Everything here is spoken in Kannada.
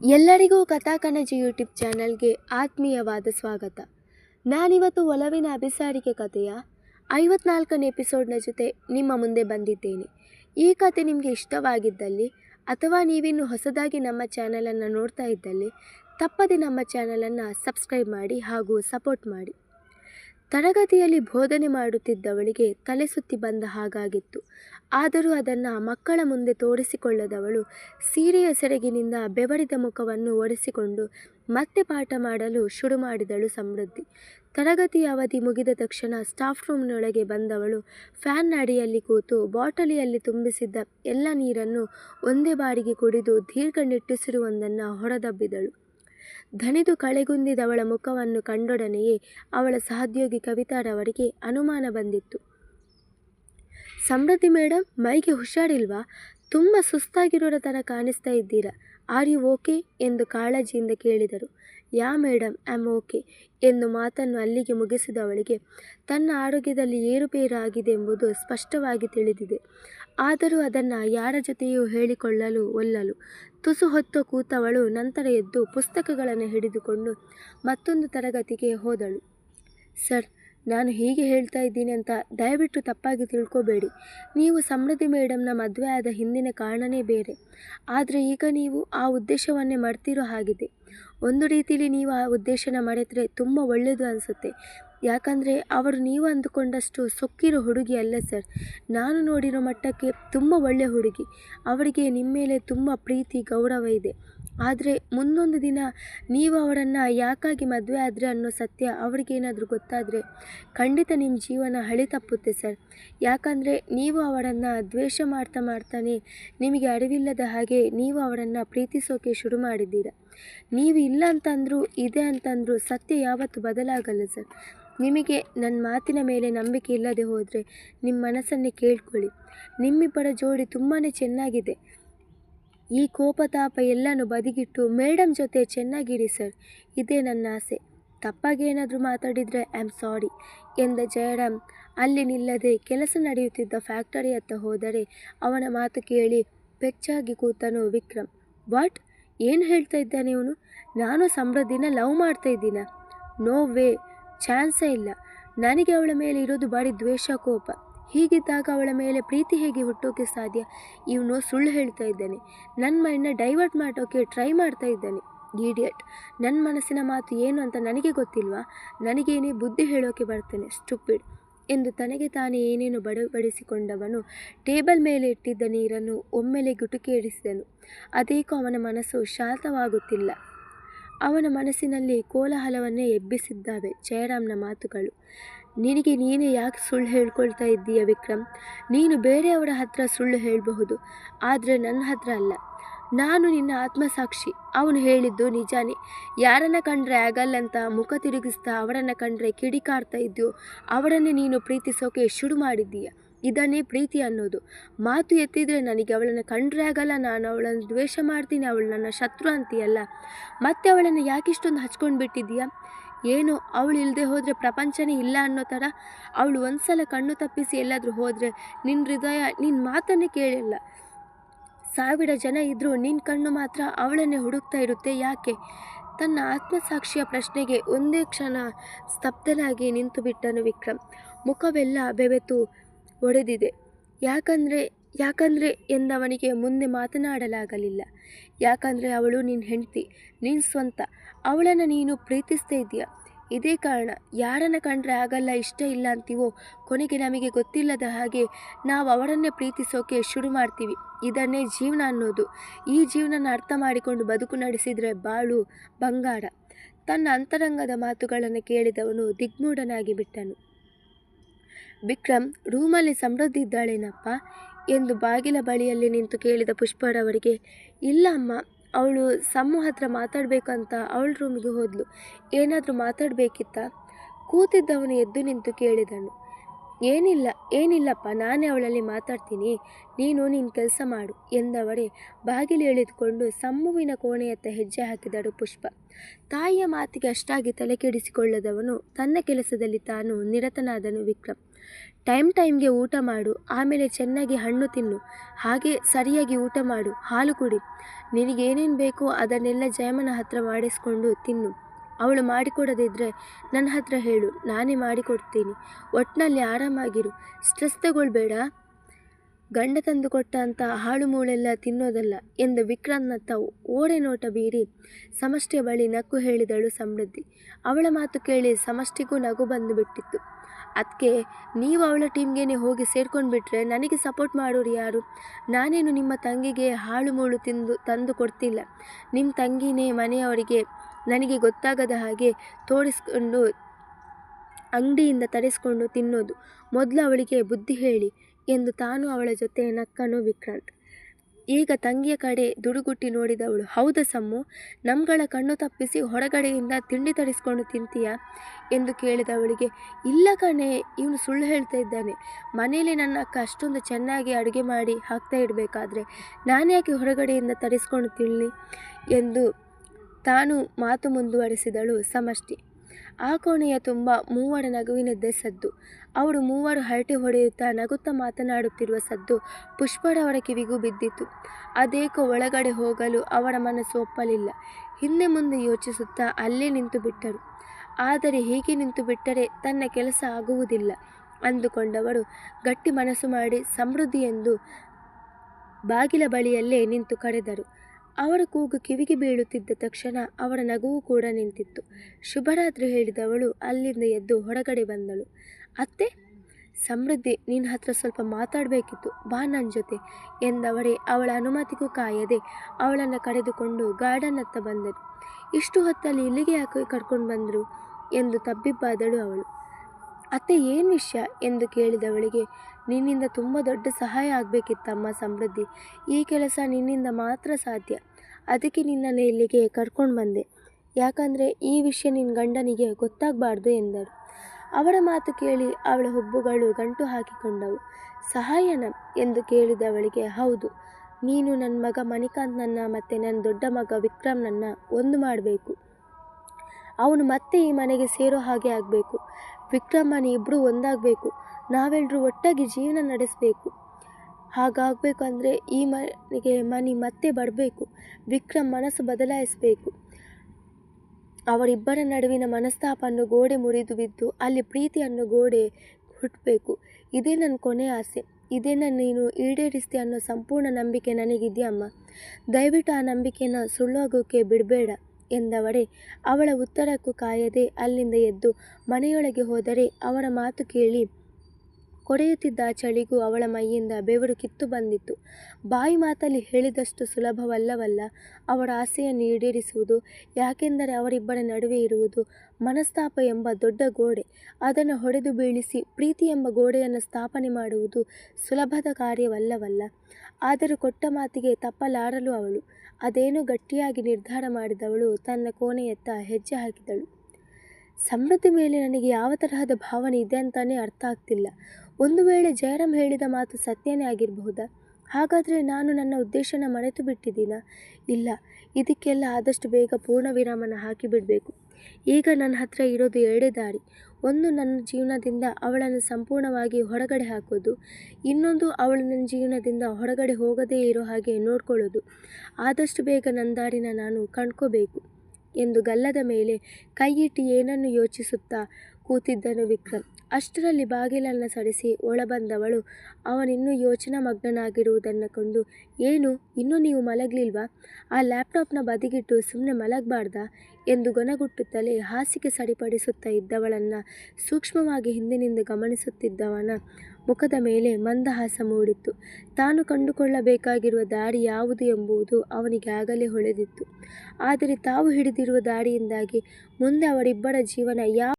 ಎಲ್ಲರಿಗೂ ಕಥಾಕನಜಿ ಯೂಟ್ಯೂಬ್ ಚಾನಲ್ಗೆ ಆತ್ಮೀಯವಾದ ಸ್ವಾಗತ. ನಾನಿವತ್ತು ಒಲವಿನ ಅಭಿಸಾರಿಕೆ ಕಥೆಯ ಐವತ್ನಾಲ್ಕನೇ ಎಪಿಸೋಡ್ನ ಜೊತೆ ನಿಮ್ಮ ಮುಂದೆ ಬಂದಿದ್ದೇನೆ. ಈ ಕತೆ ನಿಮಗೆ ಇಷ್ಟವಾಗಿದ್ದಲ್ಲಿ ಅಥವಾ ನೀವಿನ್ನು ಹೊಸದಾಗಿ ನಮ್ಮ ಚಾನಲನ್ನು ನೋಡ್ತಾ ಇದ್ದಲ್ಲಿ, ತಪ್ಪದೆ ನಮ್ಮ ಚಾನಲನ್ನು ಸಬ್ಸ್ಕ್ರೈಬ್ ಮಾಡಿ ಹಾಗೂ ಸಪೋರ್ಟ್ ಮಾಡಿ. ತರಗತಿಯಲ್ಲಿ ಬೋಧನೆ ಮಾಡುತ್ತಿದ್ದವಳಿಗೆ ತಲೆ ಸುತ್ತಿ ಬಂದ ಹಾಗಾಗಿತ್ತು. ಆದರೂ ಅದನ್ನು ಮಕ್ಕಳ ಮುಂದೆ ತೋರಿಸಿಕೊಳ್ಳದವಳು ಸೀರೆಯ ಸೆರಗಿನಿಂದ ಬೆವರಿದ ಮುಖವನ್ನು ಒರೆಸಿಕೊಂಡು ಮತ್ತೆ ಪಾಠ ಮಾಡಲು ಶುರು ಮಾಡಿದಳು ಸಮೃದ್ಧಿ. ತರಗತಿಯ ಅವಧಿ ಮುಗಿದ ತಕ್ಷಣ ಸ್ಟಾಫ್ ರೂಮ್ನೊಳಗೆ ಬಂದವಳು ಫ್ಯಾನ್ ಅಡಿಯಲ್ಲಿ ಕೂತು ಬಾಟಲಿಯಲ್ಲಿ ತುಂಬಿಸಿದ್ದ ಎಲ್ಲ ನೀರನ್ನು ಒಂದೇ ಬಾರಿಗೆ ಕುಡಿದು ದೀರ್ಘ ನಿಟ್ಟುಸಿರುವೊಂದನ್ನು ಹೊರದಬ್ಬಿದಳು. ದಣಿದು ಕಳೆಗುಂದಿದವಳ ಮುಖವನ್ನು ಕಂಡೊಡನೆಯೇ ಅವಳ ಸಹೋದ್ಯೋಗಿ ಕವಿತಾರವರಿಗೆ ಅನುಮಾನ ಬಂದಿತ್ತು. ಸಮೃದ್ಧಿ ಮೇಡಮ್ ಮೈಗೆ ಹುಷಾರಿಲ್ವಾ? ತುಂಬ ಸುಸ್ತಾಗಿರೋರ ಥರ ಕಾಣಿಸ್ತಾ ಇದ್ದೀರಾ? Are you okay? ಎಂದು ಕಾಳಜಿಯಿಂದ ಕೇಳಿದರು. ಯಾ ಮೇಡಮ್ ಆಮ್ ಓಕೆ ಎಂದು ಮಾತನ್ನು ಅಲ್ಲಿಗೆ ಮುಗಿಸಿದವಳಿಗೆ, ತನ್ನ ಆರೋಗ್ಯದಲ್ಲಿ ಏರುಪೇರು ಆಗಿದೆ ಎಂಬುದು ಸ್ಪಷ್ಟವಾಗಿ ತಿಳಿದಿದೆ. ಆದರೂ ಅದನ್ನು ಯಾರ ಜೊತೆಯೂ ಹೇಳಿಕೊಳ್ಳಲು ಒಲ್ಲಲು. ತುಸು ಹೊತ್ತು ಕೂತವಳು ನಂತರ ಎದ್ದು ಪುಸ್ತಕಗಳನ್ನು ಹಿಡಿದುಕೊಂಡು ಮತ್ತೊಂದು ತರಗತಿಗೆ ಹೋದಳು. ಸರ್, ನಾನು ಹೀಗೆ ಹೇಳ್ತಾ ಇದ್ದೀನಿ ಅಂತ ದಯವಿಟ್ಟು ತಪ್ಪಾಗಿ ತಿಳ್ಕೋಬೇಡಿ. ನೀವು ಸಮೃದ್ಧಿ ಮೇಡಮ್ನ ಮದುವೆ ಆದ ಹಿಂದಿನ ಕಾರಣನೇ ಬೇರೆ. ಆದರೆ ಈಗ ನೀವು ಆ ಉದ್ದೇಶವನ್ನೇ ಮಾಡ್ತಿರೋ ಹಾಗಿದೆ. ಒಂದು ರೀತಿಯಲ್ಲಿ ನೀವು ಆ ಉದ್ದೇಶನ ಮಾಡಿದರೆ ತುಂಬ ಒಳ್ಳೆಯದು ಅನಿಸುತ್ತೆ. ಯಾಕಂದರೆ ಅವರು ನೀವು ಅಂದುಕೊಂಡಷ್ಟು ಸೊಕ್ಕಿರೋ ಹುಡುಗಿ ಅಲ್ಲ ಸರ್. ನಾನು ನೋಡಿರೋ ಮಟ್ಟಕ್ಕೆ ತುಂಬ ಒಳ್ಳೆಯ ಹುಡುಗಿ. ಅವರಿಗೆ ನಿಮ್ಮ ಮೇಲೆ ತುಂಬ ಪ್ರೀತಿ, ಗೌರವ ಇದೆ. ಆದರೆ ಮುಂದೊಂದು ದಿನ ನೀವು ಅವರನ್ನು ಯಾಕಾಗಿ ಮದುವೆ ಆದರೆ ಅನ್ನೋ ಸತ್ಯ ಅವರಿಗೇನಾದರೂ ಗೊತ್ತಾದರೆ ಖಂಡಿತ ನಿಮ್ಮ ಜೀವನ ಹಳಿ ತಪ್ಪುತ್ತೆ ಸರ್. ಯಾಕಂದರೆ ನೀವು ಅವರನ್ನು ದ್ವೇಷ ಮಾಡ್ತಾ ಮಾಡ್ತಾನೆ ನಿಮಗೆ ಅರಿವಿಲ್ಲದ ಹಾಗೆ ನೀವು ಅವರನ್ನು ಪ್ರೀತಿಸೋಕೆ ಶುರು ಮಾಡಿದ್ದೀರ. ನೀವು ಇಲ್ಲ ಅಂತಂದರೂ, ಇದೆ ಅಂತಂದರೂ ಸತ್ಯ ಯಾವತ್ತೂ ಬದಲಾಗಲ್ಲ ಸರ್. ನಿಮಗೆ ನನ್ನ ಮಾತಿನ ಮೇಲೆ ನಂಬಿಕೆ ಇಲ್ಲದೆ ಹೋದರೆ ನಿಮ್ಮ ಮನಸ್ಸನ್ನೇ ಕೇಳ್ಕೊಳ್ಳಿ. ನಿಮ್ಮಿಬ್ಬರ ಜೋಡಿ ತುಂಬಾ ಚೆನ್ನಾಗಿದೆ. ಈ ಕೋಪತಾಪ ಎಲ್ಲನೂ ಬದಿಗಿಟ್ಟು ಮೇಡಮ್ ಜೊತೆ ಚೆನ್ನಾಗಿರಿ ಸರ್. ಇದೇ ನನ್ನ ಆಸೆ. ತಪ್ಪಾಗಿ ಏನಾದರೂ ಮಾತಾಡಿದರೆ, ಐ ಆಮ್ ಸಾರಿ ಎಂದ ಜಯರಾಮ್. ಅಲ್ಲಿ ನಿಲ್ಲದೆ ಕೆಲಸ ನಡೆಯುತ್ತಿದ್ದ ಫ್ಯಾಕ್ಟರಿಯತ್ತ ಹೋದರೆ ಅವನ ಮಾತು ಕೇಳಿ ಪೆಚ್ಚಾಗಿ ಕೂತನು ವಿಕ್ರಮ್. ವಾಟ್? ಏನು ಹೇಳ್ತಾ ಇದ್ದಾನೆ ಇವನು? ನಾನು ಸಮೃದ್ಧಿನ ಲವ್ ಮಾಡ್ತಾ ಇದ್ದೀನ? ನೋ ವೇ ಚಾನ್ಸೇ ಇಲ್ಲ. ನನಗೆ ಅವಳ ಮೇಲೆ ಇರೋದು ಬಾರಿ ದ್ವೇಷ, ಕೋಪ. ಹೀಗಿದ್ದಾಗ ಅವಳ ಮೇಲೆ ಪ್ರೀತಿ ಹೇಗೆ ಹುಟ್ಟೋಕೆ ಸಾಧ್ಯ? ಇವನು ಸುಳ್ಳು ಹೇಳ್ತಾ ಇದ್ದಾನೆ. ನನ್ನ ಮೈಂಡ್ನ ಡೈವರ್ಟ್ ಮಾಡೋಕ್ಕೆ ಟ್ರೈ ಮಾಡ್ತಾ ಇದ್ದಾನೆ. ಈಡಿಯಟ್ ನನ್ನ ಮನಸ್ಸಿನ ಮಾತು ಏನು ಅಂತ ನನಗೆ ಗೊತ್ತಿಲ್ವಾ? ನನಗೇನೇ ಬುದ್ಧಿ ಹೇಳೋಕೆ ಬರ್ತೇನೆ. ಸ್ಟುಪಿಡ್ ಎಂದು ತನಗೆ ತಾನೇ ಏನೇನು ಬಡಬಡಿಸಿಕೊಂಡವನು ಟೇಬಲ್ ಮೇಲೆ ಇಟ್ಟಿದ್ದ ನೀರನ್ನು ಒಮ್ಮೆಲೆ ಗುಟುಕೇರಿಸಿದನು ಅದೇಕೋ ಅವನ ಮನಸ್ಸು ಶಾಂತವಾಗುತ್ತಿಲ್ಲ. ಅವನ ಮನಸ್ಸಿನಲ್ಲಿ ಕೋಲಾಹಲವನ್ನೇ ಎಬ್ಬಿಸಿದ್ದಾವೆ ಜಯರಾಮ್ನ ಮಾತುಗಳು. ನಿನಗೆ ನೀನೇ ಯಾಕೆ ಸುಳ್ಳು ಹೇಳ್ಕೊಳ್ತಾ ಇದ್ದೀಯ ವಿಕ್ರಮ್? ನೀನು ಬೇರೆಯವರ ಹತ್ರ ಸುಳ್ಳು ಹೇಳಬಹುದು, ಆದರೆ ನನ್ನ ಹತ್ರ ಅಲ್ಲ. ನಾನು ನಿನ್ನ ಆತ್ಮಸಾಕ್ಷಿ. ಅವನು ಹೇಳಿದ್ದು ನಿಜಾನೇ. ಯಾರನ್ನ ಕಂಡ್ರೆ ಆಗಲ್ಲಂತ ಮುಖ ತಿರುಗಿಸ್ತಾ ಅವಳನ್ನು ಕಂಡ್ರೆ ಕಿಡಿಕಾಡ್ತಾ ಇದ್ಯೋ ಅವಳನ್ನೇ ನೀನು ಪ್ರೀತಿಸೋಕೆ ಶುರು ಮಾಡಿದ್ದೀಯ? ಇದನ್ನೇ ಪ್ರೀತಿ ಅನ್ನೋದು. ಮಾತು ಎತ್ತಿದರೆ ನನಗೆ ಅವಳನ್ನು ಕಂಡ್ರೆ ಆಗಲ್ಲ, ನಾನು ಅವಳನ್ನು ದ್ವೇಷ ಮಾಡ್ತೀನಿ, ಅವಳು ನನ್ನ ಶತ್ರು ಅಂತೀಯಲ್ಲ. ಮತ್ತೆ ಅವಳನ್ನು ಯಾಕಿಷ್ಟೊಂದು ಹಚ್ಕೊಂಡು ಬಿಟ್ಟಿದ್ದೀಯಾ? ಏನು, ಅವಳು ಇಲ್ಲದೆ ಹೋದರೆ ಪ್ರಪಂಚನೇ ಇಲ್ಲ ಅನ್ನೋ ಥರ. ಅವಳು ಒಂದ್ಸಲ ಕಣ್ಣು ತಪ್ಪಿಸಿ ಎಲ್ಲಾದರೂ ಹೋದರೆ ನಿನ್ನ ಹೃದಯ ನಿನ್ನ ಮಾತನ್ನೇ ಕೇಳಿಲ್ಲ. ಸಾವಿರ ಜನ ಇದ್ದರೂ ನಿನ್ನ ಕಣ್ಣು ಮಾತ್ರ ಅವಳನ್ನೇ ಹುಡುಕ್ತಾ ಇರುತ್ತೆ. ಯಾಕೆ? ತನ್ನ ಆತ್ಮಸಾಕ್ಷಿಯ ಪ್ರಶ್ನೆಗೆ ಒಂದೇ ಕ್ಷಣ ಸ್ತಬ್ಧನಾಗಿ ನಿಂತು ಬಿಟ್ಟನು ವಿಕ್ರಮ್. ಮುಖವೆಲ್ಲ ಬೆವೆತು ಒಡೆದಿದೆ. ಯಾಕಂದರೆ ಯಾಕಂದರೆ ಎಂದವನಿಗೆ ಮುಂದೆ ಮಾತನಾಡಲಾಗಲಿಲ್ಲ. ಯಾಕಂದರೆ ಅವಳು ನಿನ್ನ ಹೆಂಡತಿ ನಿನ್ನ ಸ್ವಂತ. ಅವಳನ್ನು ನೀನು ಪ್ರೀತಿಸ್ತಾ ಇದೆಯಾ ಇದೇ ಕಾರಣ ಯಾರನ್ನು ಕಂಡ್ರೆ ಆಗಲ್ಲ, ಇಷ್ಟ ಇಲ್ಲ ಅಂತೀವೋ ಕೊನೆಗೆ ನಮಗೆ ಗೊತ್ತಿಲ್ಲದ ಹಾಗೆ ನಾವು ಅವರನ್ನೇ ಪ್ರೀತಿಸೋಕೆ ಶುರು ಮಾಡ್ತೀವಿ. ಇದನ್ನೇ ಜೀವನ ಅನ್ನೋದು. ಈ ಜೀವನನ ಅರ್ಥ ಮಾಡಿಕೊಂಡು ಬದುಕು ನಡೆಸಿದರೆ ಬಾಳು ಬಂಗಾರ. ತನ್ನ ಅಂತರಂಗದ ಮಾತುಗಳನ್ನು ಕೇಳಿದವನು ದಿಗ್ಮೂಢನಾಗಿ ಬಿಟ್ಟನು. ವಿಕ್ರಮ್, ರೂಮಲ್ಲಿ ಸಮೃದ್ಧಿ ಇದ್ದಾಳೇನಪ್ಪ? ಎಂದು ಬಾಗಿಲ ಬಳಿಯಲ್ಲಿ ನಿಂತು ಕೇಳಿದ ಪುಷ್ಪರವರಿಗೆ, ಇಲ್ಲ ಅಮ್ಮ ಅವಳು ಸಮ್ಮು ಹತ್ರ ಮಾತಾಡಬೇಕಂತ ಅವಳ ರೂಮಿಗೆ ಹೋದ್ಲು. ಏನಾದರೂ ಮಾತಾಡಬೇಕಿತ್ತ? ಕೂತಿದ್ದವನು ಎದ್ದು ನಿಂತು ಕೇಳಿದನು. ಏನಿಲ್ಲ, ಏನಿಲ್ಲಪ್ಪ, ನಾನೇ ಅವಳಲ್ಲಿ ಮಾತಾಡ್ತೀನಿ. ನೀನು ನಿನ್ನ ಕೆಲಸ ಮಾಡು ಎಂದವರೇ ಬಾಗಿಲು ಎಳೆದುಕೊಂಡು ಸಮ್ಮುವಿನ ಕೋಣೆಯತ್ತ ಹೆಜ್ಜೆ ಹಾಕಿದಳು ಪುಷ್ಪ. ತಾಯಿಯ ಮಾತಿಗೆ ಅಷ್ಟಾಗಿ ತಲೆ ಕೆಡಿಸಿಕೊಳ್ಳದವನು ತನ್ನ ಕೆಲಸದಲ್ಲಿ ತಾನು ನಿರತನಾದನು ವಿಕ್ರಮ್. ಟೈಮ್ ಟೈಮ್ಗೆ ಊಟ ಮಾಡು, ಆಮೇಲೆ ಚೆನ್ನಾಗಿ ಹಣ್ಣು ತಿನ್ನು. ಹಾಗೆ ಸರಿಯಾಗಿ ಊಟ ಮಾಡು, ಹಾಲು ಕುಡಿ. ನಿನಗೇನೇನು ಬೇಕೋ ಅದನ್ನೆಲ್ಲ ಜಯಮ್ಮನ ಹತ್ರ ಮಾಡಿಸ್ಕೊಂಡು ತಿನ್ನು. ಅವಳು ಮಾಡಿಕೊಡದಿದ್ದರೆ ನನ್ನ ಹತ್ರ ಹೇಳು, ನಾನೇ ಮಾಡಿಕೊಡ್ತೀನಿ. ಒಟ್ಟಿನಲ್ಲಿ ಆರಾಮಾಗಿರು. ಸ್ಟ್ರೆಸ್ ತಗೊಳ್ಬೇಡ. ಗಂಡ ತಂದು ಕೊಟ್ಟ ಅಂತ ಹಾಳು ಮೂಳೆಲ್ಲ ತಿನ್ನೋದಲ್ಲ ಎಂದು ವಿಕ್ರಾಂತ್ನತ್ತ ಓಡೆ ನೋಟ ಬೀರಿ ಸಮಷ್ಟಿಯ ಬಳಿ ನಕ್ಕು ಹೇಳಿದಳು ಸಮೃದ್ಧಿ. ಅವಳ ಮಾತು ಕೇಳಿ ಸಮಷ್ಟಿಗೂ ನಗು ಬಂದು ಬಿಟ್ಟಿತ್ತು ಅದಕ್ಕೆ ನೀವು ಅವಳ ಟೀಮ್ಗೆ ಹೋಗಿ ಸೇರ್ಕೊಂಡು ಬಿಟ್ಟರೆ ನನಗೆ ಸಪೋರ್ಟ್ ಮಾಡೋರು ಯಾರು? ನಾನೇನು ನಿಮ್ಮ ತಂಗಿಗೆ ಹಾಳು ಮೂಳು ತಿಂದು, ತಂದು ಕೊಡ್ತಿಲ್ಲ. ನಿಮ್ಮ ತಂಗಿನೇ ಮನೆಯವರಿಗೆ ನನಗೆ ಗೊತ್ತಾಗದ ಹಾಗೆ ತೋರಿಸ್ಕೊಂಡು, ಅಂಗಡಿಯಿಂದ ತರಿಸ್ಕೊಂಡು ತಿನ್ನೋದು. ಮೊದಲು ಅವಳಿಗೆ ಬುದ್ಧಿ ಹೇಳಿ ಎಂದು ತಾನು ಅವಳ ಜೊತೆ ನಕ್ಕನು ವಿಕ್ರಾಂತ್. ಈಗ ತಂಗಿಯ ಕಡೆ ದುಡುಗುಟ್ಟಿ ನೋಡಿದವಳು, ಹೌದ ಸಮ್ಮು, ನಮ್ಗಳ ಕಣ್ಣು ತಪ್ಪಿಸಿ ಹೊರಗಡೆಯಿಂದ ತಿಂಡಿ ತರಿಸ್ಕೊಂಡು ತಿಂತೀಯಾ? ಎಂದು ಕೇಳಿದವಳಿಗೆ, ಇಲ್ಲ ಕಣೆ, ಇವನು ಸುಳ್ಳು ಹೇಳ್ತಾ ಇದ್ದಾನೆ. ಮನೆಯಲ್ಲಿ ನನ್ನ ಅಕ್ಕ ಅಷ್ಟೊಂದು ಚೆನ್ನಾಗಿ ಅಡುಗೆ ಮಾಡಿ ಹಾಕ್ತಾ ಇಡಬೇಕಾದ್ರೆ ನಾನು ಯಾಕೆ ಹೊರಗಡೆಯಿಂದ ತರಿಸ್ಕೊಂಡು ತಿನ್ನಲಿ ಎಂದು ತಾನು ಮಾತು ಮುಂದುವರಿಸಿದಳು ಸಮಷ್ಟಿ. ಆ ಕೋಣೆಯ ತುಂಬ ಮೂವರ ನಗುವಿನದ್ದೇ ಸದ್ದು. ಅವರು ಮೂವರು ಹರಟೆ ಹೊಡೆಯುತ್ತಾ ನಗುತ್ತಾ ಮಾತನಾಡುತ್ತಿರುವ ಸದ್ದು ಪುಷ್ಪರವರ ಕಿವಿಗೂ ಬಿದ್ದಿತು ಅದೇಕೋ ಒಳಗಡೆ ಹೋಗಲು ಅವರ ಮನಸ್ಸು ಒಪ್ಪಲಿಲ್ಲ. ಹಿಂದೆ ಮುಂದೆ ಯೋಚಿಸುತ್ತಾ ಅಲ್ಲೇ ನಿಂತು ಬಿಟ್ಟರು. ಆದರೆ ಹೀಗೆ ನಿಂತು ಬಿಟ್ಟರೆ ತನ್ನ ಕೆಲಸ ಆಗುವುದಿಲ್ಲ ಅಂದುಕೊಂಡವರು ಗಟ್ಟಿ ಮನಸ್ಸು ಮಾಡಿ ಸಮೃದ್ಧಿ ಎಂದು ಬಾಗಿಲ ಬಳಿಯಲ್ಲೇ ನಿಂತು ಕರೆದರು. ಅವರ ಕೂಗು ಕಿವಿಗೆ ಬೀಳುತ್ತಿದ್ದ ತಕ್ಷಣ ಅವರ ನಗುವು ಕೂಡ ನಿಂತಿತ್ತು. ಶುಭರಾತ್ರಿ ಹೇಳಿದವಳು ಅಲ್ಲಿಂದ ಎದ್ದು ಹೊರಗಡೆ ಬಂದಳು. ಅತ್ತೆ, ಸಮೃದ್ಧಿ, ನಿನ್ನ ಹತ್ರ ಸ್ವಲ್ಪ ಮಾತಾಡಬೇಕಿತ್ತು. ಬಾ ನನ್ನ ಜೊತೆ ಎಂದವರೇ ಅವಳ ಅನುಮತಿಗೂ ಕಾಯದೆ ಅವಳನ್ನು ಕರೆದುಕೊಂಡು ಗಾರ್ಡನ್ ಹತ್ತ ಬಂದರು ಇಷ್ಟು ಹೊತ್ತಲ್ಲಿ ಇಲ್ಲಿಗೆ ಯಾಕೆ ಕರ್ಕೊಂಡು ಬಂದರು? ಎಂದು ತಬ್ಬಿಬ್ಬಾದಳು ಅವಳು. ಅತ್ತೆ, ಏನು ವಿಷಯ? ಎಂದು ಕೇಳಿದವಳಿಗೆ, ನಿನ್ನಿಂದ ತುಂಬ ದೊಡ್ಡ ಸಹಾಯ ಆಗಬೇಕಿತ್ತಮ್ಮ ಸಮೃದ್ಧಿ. ಈ ಕೆಲಸ ನಿನ್ನಿಂದ ಮಾತ್ರ ಸಾಧ್ಯ. ಅದಕ್ಕೆ ನಿನ್ನನ್ನು ಇಲ್ಲಿಗೆ ಕರ್ಕೊಂಡು ಬಂದೆ. ಯಾಕಂದರೆ ಈ ವಿಷಯ ನಿನ್ನ ಗಂಡನಿಗೆ ಗೊತ್ತಾಗಬಾರ್ದು ಎಂದರು. ಅವರ ಮಾತು ಕೇಳಿ ಅವಳ ಹುಬ್ಬುಗಳು ಗಂಟು ಹಾಕಿಕೊಂಡವು. ಸಹಾಯನ ಎಂದು ಕೇಳಿದವಳಿಗೆ, ಹೌದು, ನೀನು ನನ್ನ ಮಗ ಮಣಿಕಾಂತ್ನನ್ನು ಮತ್ತು ನನ್ನ ದೊಡ್ಡ ಮಗ ವಿಕ್ರಮ್ನನ್ನು ಒಂದು ಮಾಡಬೇಕು. ಅವನು ಮತ್ತೆ ಈ ಮನೆಗೆ ಸೇರೋ ಹಾಗೆ ಆಗಬೇಕು. ವಿಕ್ರಮನ ಇಬ್ಬರು ಒಂದಾಗಬೇಕು. ನಾವೆಲ್ಲರೂ ಒಟ್ಟಾಗಿ ಜೀವನ ನಡೆಸಬೇಕು. ಹಾಗಾಗಬೇಕು ಅಂದರೆ ಈ ಮನೆಗೆ ಮನಿ ಮತ್ತೆ ಬರಬೇಕು ವಿಕ್ರಮ್ ಮನಸ್ಸು ಬದಲಾಯಿಸಬೇಕು. ಅವರಿಬ್ಬರ ನಡುವಿನ ಮನಸ್ತಾಪ ಅನ್ನೋ ಗೋಡೆ ಮುರಿದು ಬಿದ್ದು ಅಲ್ಲಿ ಪ್ರೀತಿ ಅನ್ನೋ ಗೋಡೆ ಹುಟ್ಟಬೇಕು. ಇದೇ ನನ್ನ ಕೊನೆ ಆಸೆ. ಇದೇನ ನೀನು ಈಡೇರಿಸ್ತೀಯ ಅನ್ನೋ ಸಂಪೂರ್ಣ ನಂಬಿಕೆ ನನಗಿದೆಯಮ್ಮ. ದಯವಿಟ್ಟು ಆ ನಂಬಿಕೆನ ಸುಳ್ಳಾಗೋಕೆ ಬಿಡಬೇಡ ಎಂದವಳೆ. ಅವಳ ಉತ್ತರಕ್ಕೂ ಕಾಯದೆ ಅಲ್ಲಿಂದ ಎದ್ದು ಮನೆಯೊಳಗೆ ಹೋದರೆ ಅವರ ಮಾತು ಕೇಳಿ ಕೊಡೆಯುತ್ತಿದ್ದ ಚಳಿಗೂ ಅವಳ ಮೈಯಿಂದ ಬೆವರು ಕಿತ್ತು ಬಂದಿತ್ತು. ಬಾಯಿ ಮಾತಲ್ಲಿ ಹೇಳಿದಷ್ಟು ಸುಲಭವಲ್ಲವಲ್ಲ ಅವರ ಆಸೆಯನ್ನು ಈಡೇರಿಸುವುದು, ಯಾಕೆಂದರೆ ಅವರಿಬ್ಬರ ನಡುವೆ ಇರುವುದು ಮನಸ್ತಾಪ ಎಂಬ ದೊಡ್ಡ ಗೋಡೆ. ಅದನ್ನು ಹೊಡೆದು ಬೀಳಿಸಿ ಪ್ರೀತಿ ಎಂಬ ಗೋಡೆಯನ್ನು ಸ್ಥಾಪನೆ ಮಾಡುವುದು ಸುಲಭದ ಕಾರ್ಯವಲ್ಲವಲ್ಲ. ಆದರೂ ಕೊಟ್ಟ ಮಾತಿಗೆ ತಪ್ಪಲಾರಲು ಅವಳು. ಅದೇನೋ ಗಟ್ಟಿಯಾಗಿ ನಿರ್ಧಾರ ಮಾಡಿದವಳು ತನ್ನ ಕೋಣೆಯತ್ತ ಹೆಜ್ಜೆ ಹಾಕಿದಳು. ಸಮೃದ್ಧಿ ಮೇಲೆ ನನಗೆ ಯಾವ ತರಹದ ಭಾವನೆ ಇದೆ ಅಂತಾನೆ ಅರ್ಥ ಆಗ್ತಿಲ್ಲ. ಒಂದು ವೇಳೆ ಜಯರಾಮ್ ಹೇಳಿದ ಮಾತು ಸತ್ಯನೇ ಆಗಿರಬಹುದಾ? ಹಾಗಾದರೆ ನಾನು ನನ್ನ ಉದ್ದೇಶನ ಮರೆತು ಬಿಟ್ಟಿದ್ದೀನ? ಇಲ್ಲ, ಇದಕ್ಕೆಲ್ಲ ಆದಷ್ಟು ಬೇಗ ಪೂರ್ಣ ವಿರಾಮನ ಹಾಕಿಬಿಡಬೇಕು ಈಗ ನನ್ನ ಹತ್ರ ಇರೋದು ಎರಡೇ ದಾರಿ. ಒಂದು ನನ್ನ ಜೀವನದಿಂದ ಅವಳನ್ನು ಸಂಪೂರ್ಣವಾಗಿ ಹೊರಗಡೆ ಹಾಕೋದು. ಇನ್ನೊಂದು ಅವಳು ನನ್ನ ಜೀವನದಿಂದ ಹೊರಗಡೆ ಹೋಗದೇ ಇರೋ ಹಾಗೆ ನೋಡ್ಕೊಳ್ಳೋದು. ಆದಷ್ಟು ಬೇಗ ನನ್ನ ದಾರಿನ ನಾನು ಕಂಡ್ಕೋಬೇಕು ಎಂದು ಗಲ್ಲದ ಮೇಲೆ ಕೈಯಿಟ್ಟು ಏನನ್ನು ಯೋಚಿಸುತ್ತಾ ಕೂತಿದ್ದನು ವಿಕ್ರಮ್. ಅಷ್ಟರಲ್ಲಿ ಬಾಗಿಲನ್ನು ಸರಿಸಿ ಒಳಬಂದವಳು. ಅವನಿನ್ನೂ ಯೋಚನಾ ಮಗ್ನನಾಗಿರುವುದನ್ನು ಕಂಡು, ಏನು, ಇನ್ನೂ ನೀವು ಮಲಗಲಿಲ್ವಾ? ಆ ಲ್ಯಾಪ್ಟಾಪ್ನ ಬದಿಗಿಟ್ಟು ಸುಮ್ಮನೆ ಮಲಗಬಾರ್ದ? ಎಂದು ಗೊನಗುಟ್ಟುತ್ತಲೇ ಹಾಸಿಗೆ ಸರಿಪಡಿಸುತ್ತಾ ಇದ್ದವಳನ್ನು ಸೂಕ್ಷ್ಮವಾಗಿ ಹಿಂದಿನಿಂದ ಗಮನಿಸುತ್ತಿದ್ದವನ ಮುಖದ ಮೇಲೆ ಮಂದಹಾಸ ಮೂಡಿತ್ತು. ತಾನು ಕಂಡುಕೊಳ್ಳಬೇಕಾಗಿರುವ ದಾರಿ ಯಾವುದು ಎಂಬುದು ಅವನಿಗೆ ಆಗಲೇ ಹೊಳೆದಿತ್ತು. ಆದರೆ ತಾವು ಹಿಡಿದಿರುವ ದಾರಿಯಿಂದಾಗಿ ಮುಂದೆ ಅವರಿಬ್ಬರ ಜೀವನ ಯಾವ